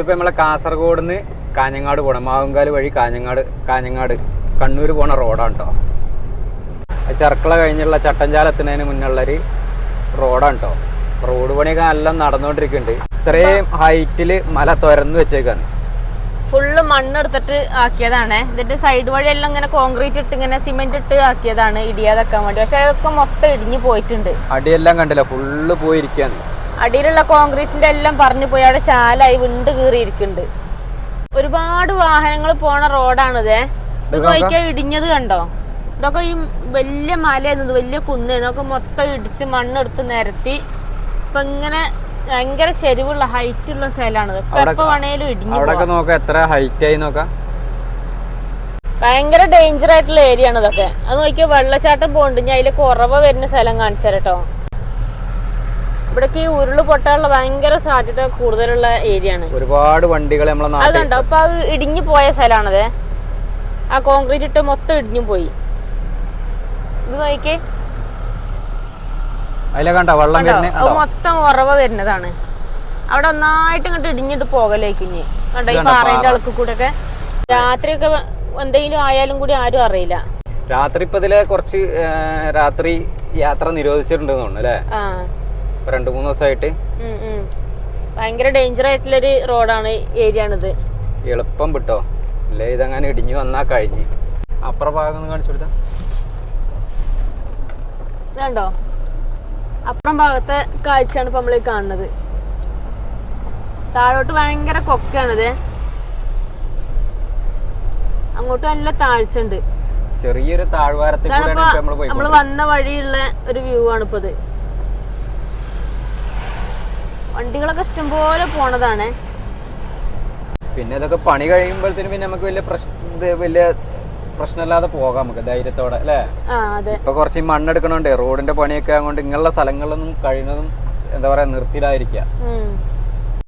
ഇതിപ്പോ നമ്മളെ കാസർഗോഡ് നിന്ന് കാഞ്ഞങ്ങാട് പോണം. മാവുങ്കാൽ വഴി കാഞ്ഞങ്ങാട് കാഞ്ഞങ്ങാട്. കണ്ണൂർ പോണ റോഡാണ് കേട്ടോ ചെർക്കള കഴിഞ്ഞുള്ള ചട്ടഞ്ചാല എത്തുന്നതിന് മുന്നുള്ളൊരു റോഡാണ് കേട്ടോ റോഡ് പണിയൊക്കെ എല്ലാം നടന്നുകൊണ്ടിരിക്കുന്നുണ്ട് ഇത്രയും ഹൈറ്റിൽ മല തുരന്ന് വെച്ചേക്കാണ്. ഫുള്ള് മണ്ണെടുത്തിട്ട് ആക്കിയതാണ്. ഇതിന്റെ സൈഡ് വഴി എല്ലാം ഇങ്ങനെ കോൺക്രീറ്റ് ഇട്ട് ഇങ്ങനെ സിമെന്റ് ഇട്ട് ആക്കിയതാണ് ഇടിയാതാക്കാൻ വേണ്ടി. പക്ഷെ അതൊക്കെ മൊത്തം ഇടിഞ്ഞു പോയിട്ടുണ്ട്. അടിയെല്ലാം കണ്ടില്ല. ഫുള്ള് പോയിരിക്കാണ്. അടിയിലുള്ള കോൺക്രീറ്റിന്റെ എല്ലാം പറഞ്ഞു പോയി. അവിടെ ചാലായി വിണ്ട് കീറിയിരിക്കുന്നുണ്ട്. ഒരുപാട് വാഹനങ്ങൾ പോണ റോഡാണിത്. ഇത് നോക്കിയാൽ ഇടിഞ്ഞത് കണ്ടോ? ഇതൊക്കെ ഈ വലിയ മലയായിരുന്നു വലിയ കുന്ന്. ഇതൊക്കെ മൊത്തം ഇടിച്ച് മണ്ണെടുത്ത് നിരത്തി. ഇപ്പൊ ഇങ്ങനെ ഭയങ്കര ചെരിവുള്ള ഹൈറ്റ് ഉള്ള സ്ഥലമാണ് എപ്പോ വേണേലും ഇടിഞ്ഞു എത്ര ഹൈറ്റ് ആയി നോക്കാം? ഭയങ്കര ഡേഞ്ചർ ആയിട്ടുള്ള ഏരിയ ആണ് ഇതൊക്കെ. അത് നോക്കിയാൽ വെള്ളച്ചാട്ടം പോണ്ട് ഞാൻ അതിൽ കുറവ് വരുന്ന സ്ഥലം കാണിച്ചു കേട്ടോ. ഇവിടേക്ക് ഈ ഉരുൾ പൊട്ടാനുള്ള ഭയങ്കര സാധ്യത കൂടുതലുള്ള ഏരിയ ആണ്. ഒരുപാട് വണ്ടികൾ നമ്മളെ അത് നാട്ടിൽ കണ്ടോ? അപ്പൊ അത് ഇടിഞ്ഞു പോയ സ്ഥലമാണത്. ആ കോൺക്രീറ്റ് ഇട്ട് മൊത്തം ഇടിഞ്ഞു പോയി. ഇത് നോക്കേ അതിലെ കണ്ട? വെള്ളം കണ്ടോ? വരുന്നേ അത് മൊത്തം ഉറവ വരുന്നതാണ്. അവിടെ ഒന്നായിട്ട് ഇങ്ങോട്ട് ഇടിഞ്ഞിട്ട് പോകലേക്കിഞ്ഞ് കണ്ടോ? ഈ പാറയുടെ? അളക്ക് കൂടെ ഒക്കെ രാത്രിയൊക്കെ എന്തെങ്കിലും ആയാലും കൂടി ആരും അറിയില്ല. രാത്രി ഇപ്പൊ ഇതിലെ കുറച്ച് രാത്രി യാത്ര നിരോധിച്ചിട്ടുണ്ട് തോന്നുന്നു അല്ലേ? രണ്ടു മൂന്ന് ദിവസമായിട്ട്. ഭയങ്കര ഡേഞ്ചർ ആയിട്ടുള്ളൊരു റോഡാണ് ഏരിയ ആണിത് എളുപ്പം വിട്ടോ. അല്ലേ ഇതങ്ങനെ ഇടിഞ്ഞു വന്നാ കഴിഞ്ഞ്. അപ്പുറ ഭാഗം കാണിച്ചു കൊടുത്താ. ഇതുണ്ടോ? അപ്പുറം ഭാഗത്തെ കാഴ്ചയാണ് ഇപ്പൊ നമ്മൾ കാണുന്നത്. താഴോട്ട് ഭയങ്കര കൊക്കാണിത് അങ്ങോട്ട് നല്ല താഴ്ച ഉണ്ട് ചെറിയൊരു താഴ്വാരത്തിൽ നമ്മൾ വന്ന വഴിയുള്ള ഒരു വ്യൂ ആണ് ഇപ്പൊ ഇത്. വണ്ടികളൊക്കെ ഇഷ്ടംപോലെ പോണതാണ്. പിന്നെ ഇതൊക്കെ പണി കഴിയുമ്പോഴത്തേനും പിന്നെ നമുക്ക് വലിയ പ്രശ്ന വലിയ പ്രശ്നമില്ലാതെ പോകാം നമുക്ക് ധൈര്യത്തോടെ അല്ലേ? ഇപ്പൊ കുറച്ച് മണ്ണെടുക്കണോണ്ടേ റോഡിന്റെ പണിയൊക്കെ ആയതുകൊണ്ട് ഇങ്ങനെയുള്ള സ്ഥലങ്ങളിലൊന്നും കഴിയുന്നതും എന്താ പറയാ നിർത്തിയിലായിരിക്കാം